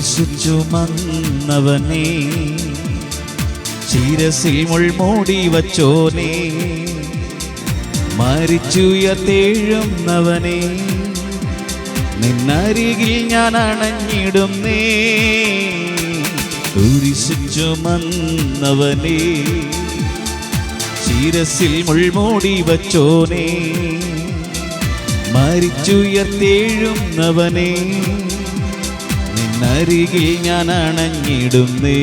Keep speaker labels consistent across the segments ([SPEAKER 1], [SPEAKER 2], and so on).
[SPEAKER 1] കുരിശു ചുമന്നവനെ ശിരസിൽ മുൾമൂടി വച്ചോനെ മരിച്ചുയർത്തേഴുന്നവനെ നിന്നരികിൽ ഞാൻ അണഞ്ഞിടുന്നേ കുരിശു ചുമന്നവനെ ശിരസിൽ മുൾമൂടി വച്ചോനെ മരിച്ചുയർത്തേഴുന്നവനെ നിന്നരികിൽ ഞാൻ അണഞ്ഞിടുന്നേ.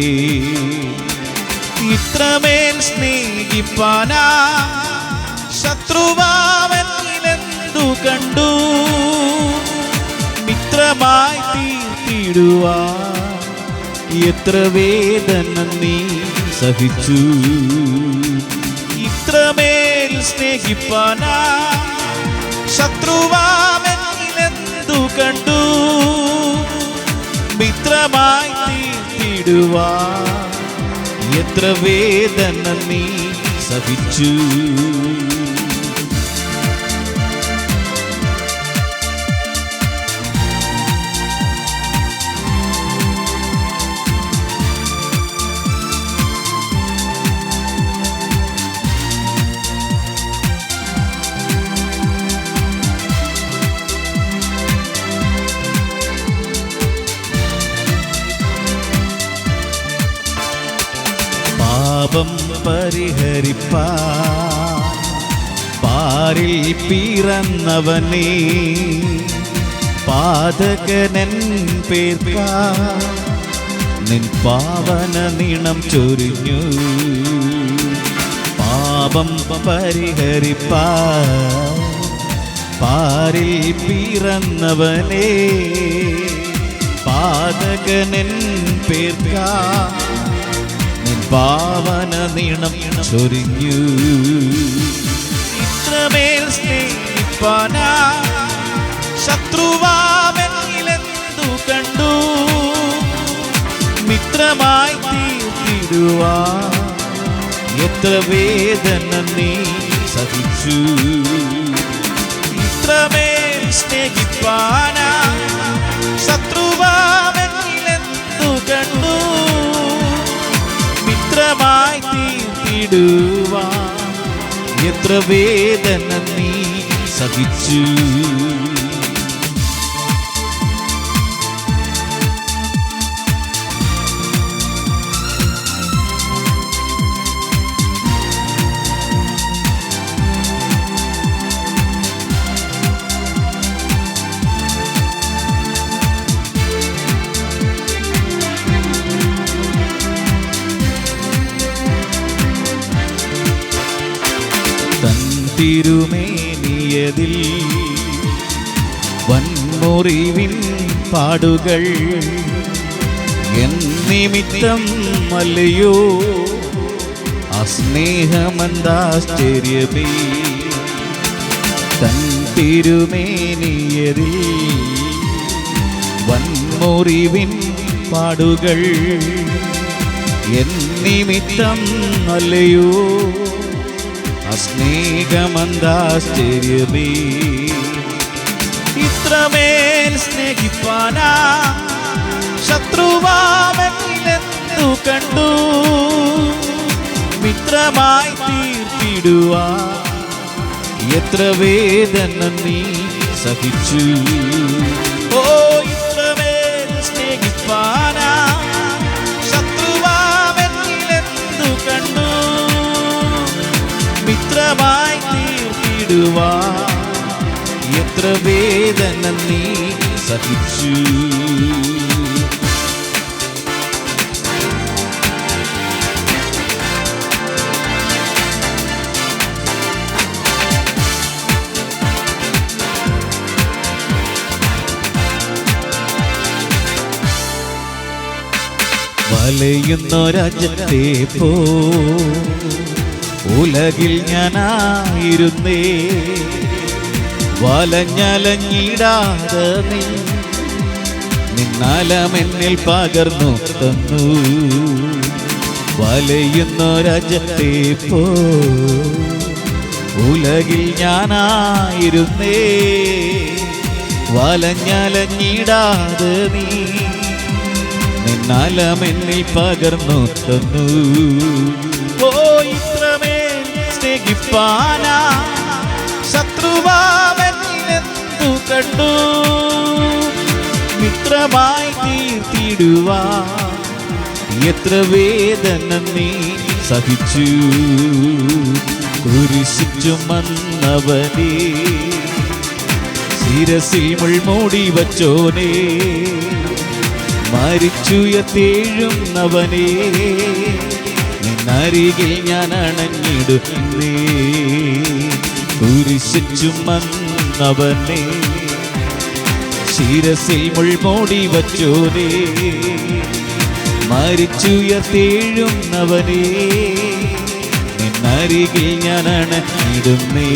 [SPEAKER 1] ഇത്രമേൽ സ്നേഹിപ്പാനാ ശത്രുവാവനിലെന്തു കണ്ടു. മിത്രമായി തീർത്തിടുവാ എത്ര വേദന നീ സഹിച്ചു. ഇത്രമേൽ സ്നേഹിപ്പാനാ ശത്രുവാമെന്തു മിത്രമായി തീർത്തിടുവാ എത്ര വേദന നീ സഹിച്ചു. പാപം പരിഹരിപ്പാ പാരിൽ പിറന്നവനേ പാതകനൻ പേർക്കാ നിൻ പാവന നീണം ചൊരിഞ്ഞു. പാപം പരിഹരിപ്പാ പാരിൽ പിറന്നവനേ പാതകനൻ പേർക്കാ പാവന നീണം ചൊരിഞ്ഞു. ഇത്രമേൽ സ്നേഹിപ്പാനാ ശത്രുവാമെങ്കിലെന്തു കണ്ടു? മിത്രമായി തീർത്തിടുവാ. എത്ര വേദന നീ സഹിച്ചു. ഇത്രമേൽ സ്നേഹിപ്പാനാ തീർത്തിടുവാ എത്ര വേദന നീ സഹിച്ചു. തിരുമേനിയതിൽ വൻമുറിവിൻ പാടുകൾ എന്നിമിത്തം മലയോ അസ്നേഹമന്താശ്ചര്യമേ തൻ തിരുമേനിയതിൽ വൻമുറിവിൻ പാടുകൾ എന്നിമിത്തം അല്ലയോ? അസ്നേഹമന്താശ്ചര്യമേ ഇത്രമേൽ സ്നേഹിപ്പാനാ ശത്രുവാമെന്നു കണ്ടു. മിത്രമായി തീർത്തിടുവാ എത്ര വേദന നീ സഹിച്ചു. തീർത്തിടുവാ എത്ര വേദന നീ സഹിച്ചു. വലയുന്ന രാജ്യത്തെ പോ. ഉലകിൽ ഞാനായിരുന്നേ. വലഞ്ഞലഞ്ഞിടാതെ നീ നിന്നാലമെന്നിൽ പകർന്നു തന്നു. വലയുന്നൊരജത്തെ പോ. ഉലകിൽ ഞാനായിരുന്നേ. വലഞ്ഞലഞ്ഞിടാതെ നീ നിന്നാലമെന്നിൽ പകർന്നു തന്നു. സ്നേഹിപ്പാനാ എന്തു കണ്ടു. മിത്രമായി തീർത്തിടുവാ. എത്ര വേദന നീ സഹിച്ചു. കുരിശു ചുമന്നവനേ ശിരസിൽ മുൾമൂടി വച്ചോനെ. മരിച്ചുയത്തേഴുന്നവനേ നിന്നരികിൽ ഞാൻ അണഞ്ഞിടുന്നേ കുരിശു ചുമന്നവനേ. ശിരസിൽ മുൾമൂടി വച്ചോനേ. മരിച്ചുയർത്തേഴുന്നവനേ നിന്നരികിൽ ഞാൻ അണഞ്ഞിടുന്നേ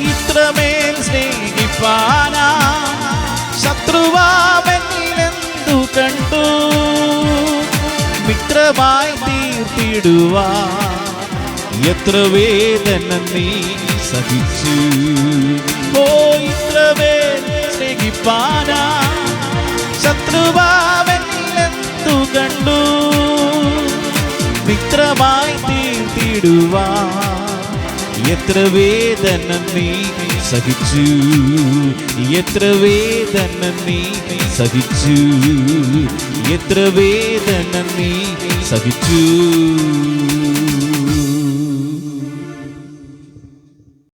[SPEAKER 1] ഇത്രമേൽ സ്നേഹിപ്പാനാ. ശത്രുവാമെന്നിലെന്തു തീർത്തിടുവാ എത്ര വേദന നീ സഹിച്ചു. ഓ ഇത്രമേൽ സ്നേഹിപ്പാനാ. ശത്രുവാമെന്നിലെന്തു കണ്ടു. മിത്രമായി തീർത്തിടുവാ. എത്ര വേദന നീ സഹിച്ചു. എത്ര വേദന നീ സഹിച്ചു. എത്ര വേദന നീ സഹിച്ചു.